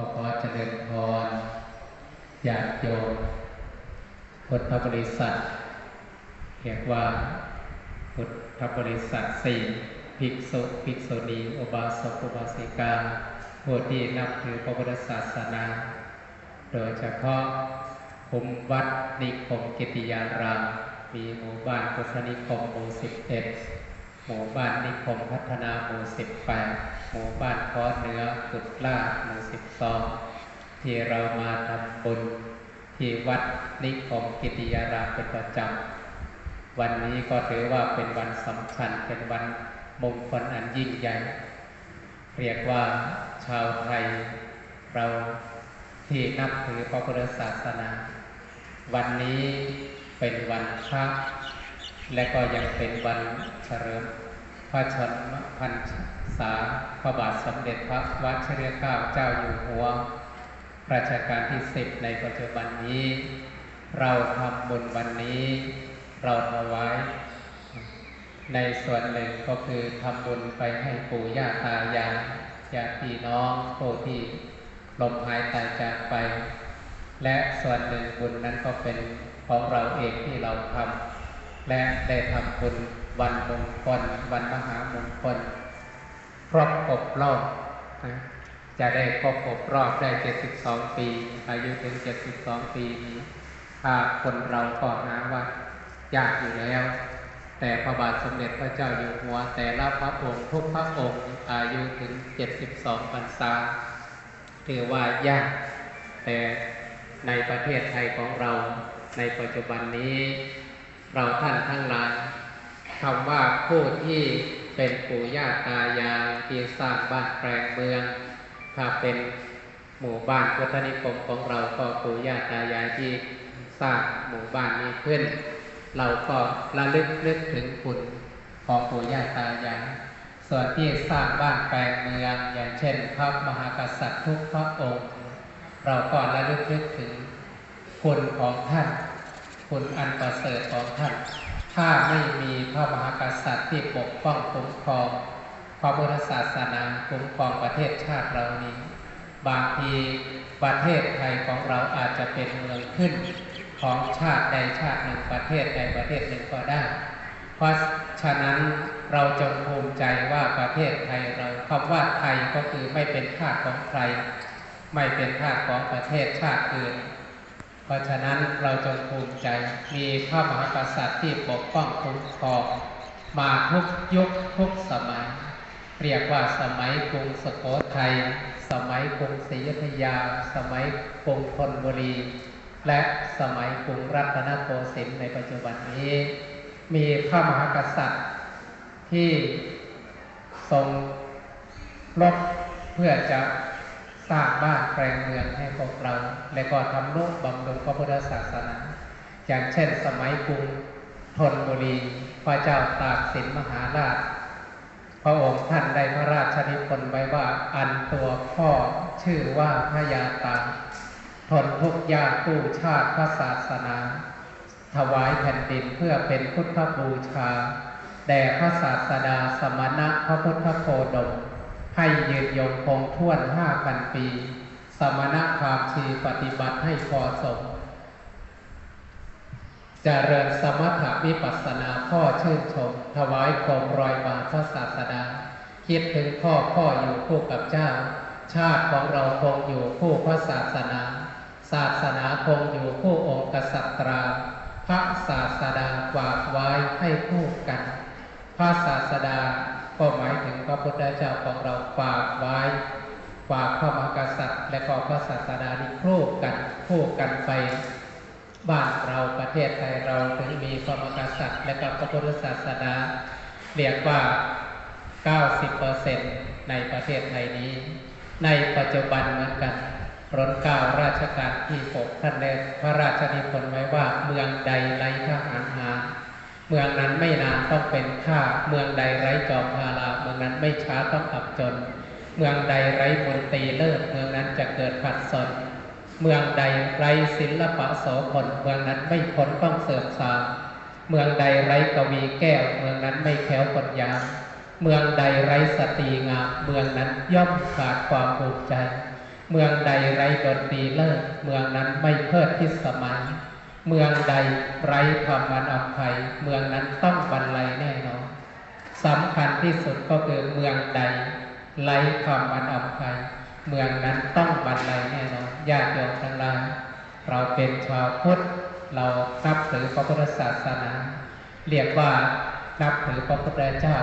ก็ขอเจริญพรญาติโยมพุทธบริษัท เรียกว่า พุทธบริษัทสี่ภิกษุภิกษุณีอุบาสกอุบาสิกาผู้ที่นับถือพระพุทธศาสนา โดยเฉพาะภูมิวัดนิคมกิติยารามมีหมู่บ้านพุทธนิคมหมู่สิบเอ็ด หมู่บ้านนิคมพัฒนาหมู่สิบแปดหมู่บ้านคอเนื้อกุดลาดหมู่สิบสองที่เรามาทำบุญที่วัดนิคมกิติยารามเป็นประจำวันนี้ก็ถือว่าเป็นวันสำคัญเป็นวันมงคลอันยิ่งใหญ่ เรียกว่าชาวไทยเราที่นับถือพระพุทธศาสนา วันนี้เป็นวันพระ และก็ยังเป็นวันเฉลิมพระชนมพรรษาพระบาทสมเด็จพระวชิรเกล้าเจ้าอยู่หัวรัชกาลที่สิบในปัจจุบันนี้ เราทำบุญวันนี้ เราถวายในส่วนหนึ่งก็คือทำบุญไปให้ปู่ย่าตายายญาติพี่น้องผู้ที่ลมหายตายจากไป และส่วนหนึ่งบุญนั้นก็เป็นของเราเองที่เราทำ และได้ทำบุญวันมงคลวันมหามงคลครบครบรอบนะจะได้ครบครบรอบได้72ปี อายุถึง72ปีนี้ถ้าคนเราก็หาว่ายากอยู่แล้ว แต่พระบาทสมเด็จพระเจ้าอยู่หัวแต่ละพระองค์ทุกพระองค์อายุถึง72พรรษาถือว่ายาก แต่ในประเทศไทยของเราในปัจจุบันนี้ เราท่านทั้งหลายคำว่าผู้ที่เป็นปู่ย่าตายายที่สร้างบ้านแปลงเมือง ถ้าเป็นหมู่บ้านพุทธนิคมของเราก็ปู่ย่าตายายที่สร้างหมู่บ้านนี้ขึ้น เราก็ระลึกนึกถึงคุณของปู่ย่าตายายส่วนที่สร้างบ้านแปลงเมือง อย่างเช่นพระมหากษัตริย์ทุกพระองค์ เราก็ระลึกนึกถึงคุณของท่าน คุณอันประเสริฐของท่าน ถ้าไม่มีพระมหากษัตริย์ที่ปกป้องคุ้มครองพระพุทธศาสนาคุ้มครองประเทศชาติเรานี้ บางทีประเทศไทยของเราอาจจะเป็นเมืองขึ้นของชาติใดชาติหนึ่งประเทศใดประเทศหนึ่งก็ได้ เพราะฉะนั้นเราจงภูมิใจว่าประเทศไทยเราคำว่าไทยก็คือไม่เป็นทาสของใคร ไม่เป็นทาสของประเทศชาติอื่น ราะฉะนั้นเราจงภูมิใจมีพระมหากษัตริย์ที่ปกป้องคุ้มครองมาทุกยุคทุกสมัย เรียกว่าสมัยกรุงสโขทัยสมัยกรุงศรีอยุธยา สมัยกรุงธนบุรี และสมัยกรุงรัตนโกสินทร์ในปัจจุบันนี้ มีพระมหากษัตริย์ที่ทรงรบเพื่อจะ สร้างบ้านแปลงเมืองให้พวกเรา และก็ทำนุบำรุงพระพุทธศาสนา อย่างเช่นสมัยกรุงธนบุรีพระเจ้าตากสินมหาราช พระองค์ท่านได้พระราชนิพนธ์ไว้ว่าอันตัวพ่อชื่อว่าพระยาตาทนทุกยากกู้ชาติพระศาสนา ถวายแผ่นดินเพื่อเป็นพุทธบูชา แด่พระศาสดาสมณะพระพุทธโคดม ให้ยืนยงคงท่วนห้าพันปี สมณะความชีปฏิบัติให้พอสมจเจริญสมถะวิปัสสนาพ่อชื่นชม ถวายโคมรอยบาทพระศาสดา คิดถึงพ่อพ่ออยู่คู่กับเจ้า ชาติของเราคงอยู่คู่พระศาสนา ศาสนาคงอยู่คู่องค์กษัตราพระศาสดาฝากไว้ให้คู่กัน พระศาสดา ก็หมายถึงพระพุทธเจ้าของเราฝากไว้ฝากพระมหากษัตริย์ และก็พระศาสดาที่คู่กันคู่กันไป บ้านเราประเทศไทยเราถึงมีพระมหากษัตริย์ และก็พระพุทธศาสนาเรียกว่า 90%ในประเทศไทยนี้ ในปัจจุบันเหมือนกันรัชกาลราชการที่หกท่านได้พระราชนิพนธ์ไว้ว่าเมืองใดไร้ทหารหา เมืองนั้นไม่นานต้องเป็นข้าเมืองใดไร้จอมพาราเมืองนั้นไม่ช้าต้องอับจน เมืองใดไร้มนตรีเลิศเมืองนั้นจะเกิดผัดสน เมืองใดไร้ศิลปะโสพลเมืองนั้นไม่พ้นต้องเสื่อมทรามเมืองใดไร้กวีแก้ว เมืองนั้นไม่แข็วปัญญาเมืองใดไร้สตรีงามเมืองนั้นย่อมขาดความภูมิใจเเมืองใดไร้ดนตรีเลิศเมืองนั้นไม่เพิดพิสมัย เมืองใดไร้ความมันอภัย เมืองนั้นต้องบรรลัยแน่นอนสำคัญที่สุดก็คือเมืองใดไร้ความมันอภัย เมืองนั้นต้องบรรลัยแน่นอนญาติโยมทั้งหลายเราเป็นชาวพุทธเรานับถือพระพุทธศาสนา เรียกว่านับถือพระพุทธเจ้า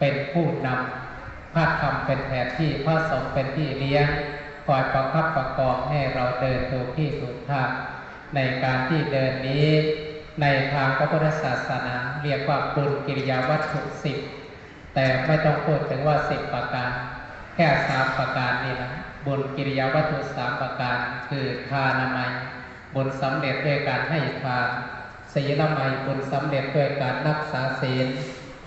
เป็นผู้นำพระธรรมเป็นแผนที่พระสงฆ์เป็นที่เลี้ยงคอยประคับประกอบให้เราเดินถูกที่ถูกทาง ในการที่เดินนี้ ในทางพระพุทธศาสนา เรียกว่าบุญกิริยาวัตถุสิบแต่ไม่ต้องพูดถึงว่าสิบประการ แค่สามประการนี่นะบุญกิริยาวัตถุสามประการ คือทานามัยบุญสำเร็จด้วยการให้ทานศีลไมยบุญสำเร็จด้วยการรักษาศีล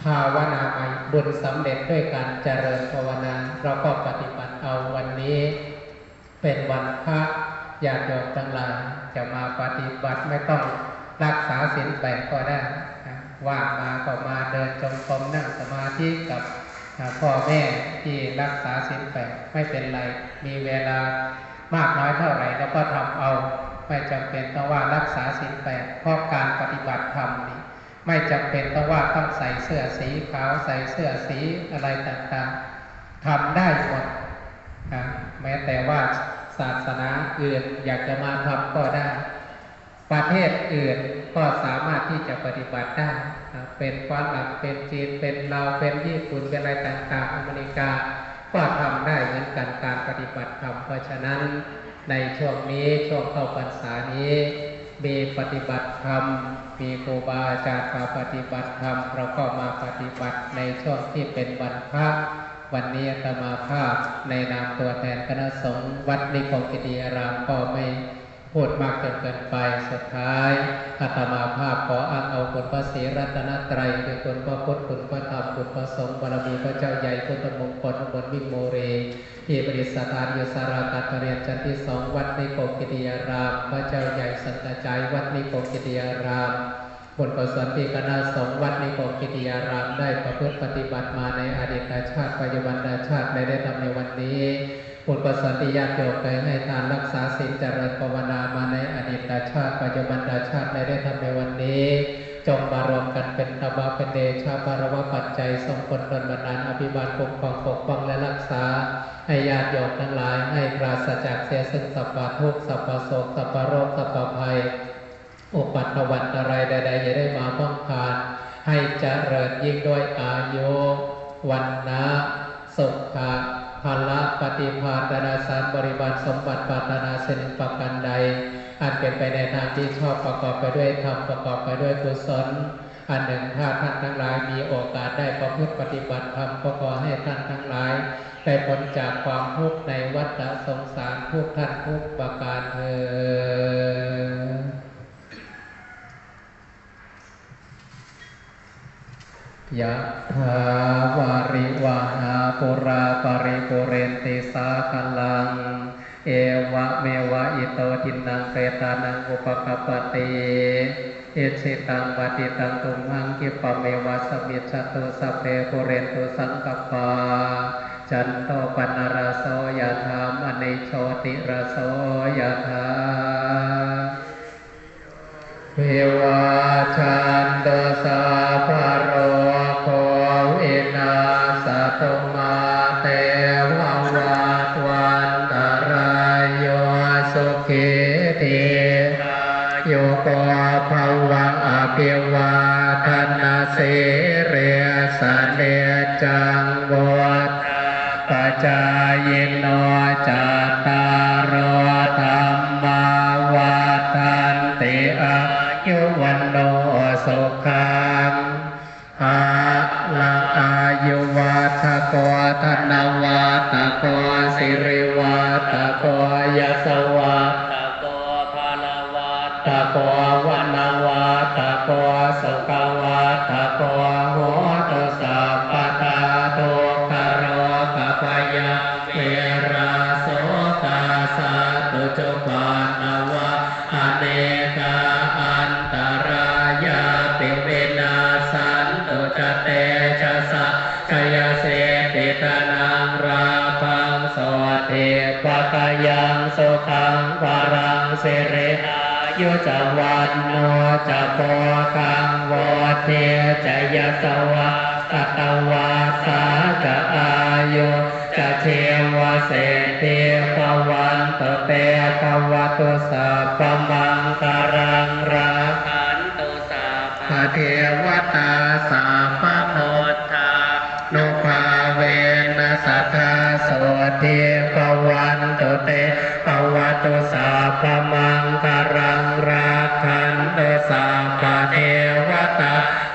ภาวนาไมยบุญสำเร็จด้วยการเจริญภาวนาเราก็ปฏิบัติเอาวันนี้ เป็นวันพระ ญาติโยมทั้งหลายจะมาปฏิบัติไม่ต้องรักษาศีลแปดก็ได้นะว่างมาก็มาเดินจงกรมนั่งสมาธิกับพ่อแม่ที่รักษาศีลแปดไม่เป็นไร มีเวลามากน้อยเท่าไหร่เราก็ทำเอา ไม่จำเป็นต้องว่ารักษาศีลแปดเพราะการปฏิบัติธรรมนี่ไม่จำเป็นต้องว่าต้องใส่เสื้อสีขาวใส่เสื้อสีอะไรต่างๆทำได้หมดนะแม้แต่ว่า ศาสนาอื่นอยากจะมาทำก็ได้ ประเทศอื่นก็สามารถที่จะปฏิบัติได้ เป็นฝรั่งเป็นจีน เป็นลาวเป็นญี่ปุ่น เป็นอะไรต่างๆอเมริกา ก็ทำได้เหมือนกันการปฏิบัติธรรมเพราะฉะนั้น ในช่วงนี้ช่วงเข้าพรรษานี้มีปฏิบัติธรรม มีครูบาอาจารย์มาปฏิบัติธรรมเราก็มาปฏิบัติในช่วงที่เป็นวันพระ วันนี้อาตมาภาพในนามตัวแทนคณะสงฆ์วัดนิคมกิติยารามก็ไม่พูดมากเกินเกินไปสุดท้ายอาตมาภาพขออ้างเอาคุณพระศรีรัตนตรัยคือคุณพระพุทธคุณพระธรรมคุณพระสงฆ์บารมีพระเจ้าใหญ่พุทธมงคลบนวิโมเรที่ประดิษฐานยสาราการปรเรียนชั้นที่สองวัดนิคมกิติยาราม พระเจ้าใหญ่สันตใจวัดนิคมกิติยาราม ผลกุศลที่คณะสงฆ์วัดนิโคกิติยารามได้ประพฤติปฏิบัติมาในอดีตชาติปัจจุบันชาติไม่ได้ทำในวันนี้ผลกุศลที่ญาติโยมเคยให้ทานรักษาศีลเจริญภาวนามาในอดีตชาติปัจจุบันชาติไม่ได้ทำในวันนี้จงมารวมกันเป็นธรรมะเป็นเดชาบารวะปัจจัยทรงผลดลบันดาลอภิบาลปกครองปกป้องและรักษา ให้ญาติโยมทั้งหลายให้ปราศจากเสียซึ่งสัพพะทุกสัพพะโศกสัพพะโรคสัพพะภัย อุปัตตวันอะไรใดๆอย่าได้มาพ้องพานให้เจริญยิ่งด้วยอายุวันนะสุขะพละปฏิภาณนาสารบริบาลสมบัติปาตนาสินประกันใดอันเป็นไปในทางที่ชอบประกอบไปด้วยธรรมประกอบไปด้วยกุศลอันหนึ่งถ้าท่านทั้งหลายมีโอกาสได้ประพฤติปฏิบัติธรรมก็ขอให้ท่านทั้งหลายได้พ้นจากความทุกข์ในวัฏสงสารทุกท่านทุกประการเถิด ยะถาวาริวาหาปุราปริปุเรนติสาคลัง เอวะเมวะอิโตทินังเปตานังอุปกปปติเอชิตังปฏิตังตุมหังกิปะเมวะสมิจตุสัเพปุเรนตุสังกปาจันโตปนารโสยธามอนิโชติรโสยธาเววาชันโตสา น ยุจวันโนจะโพคังวเทจะยสวะตตวาสาจะอายุจะเทวเศรษฐีภวันตเปภวตุสัพพมังคา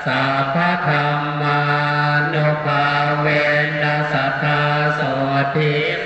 สัพพธรรมานุภาเวนัสทธาโสติ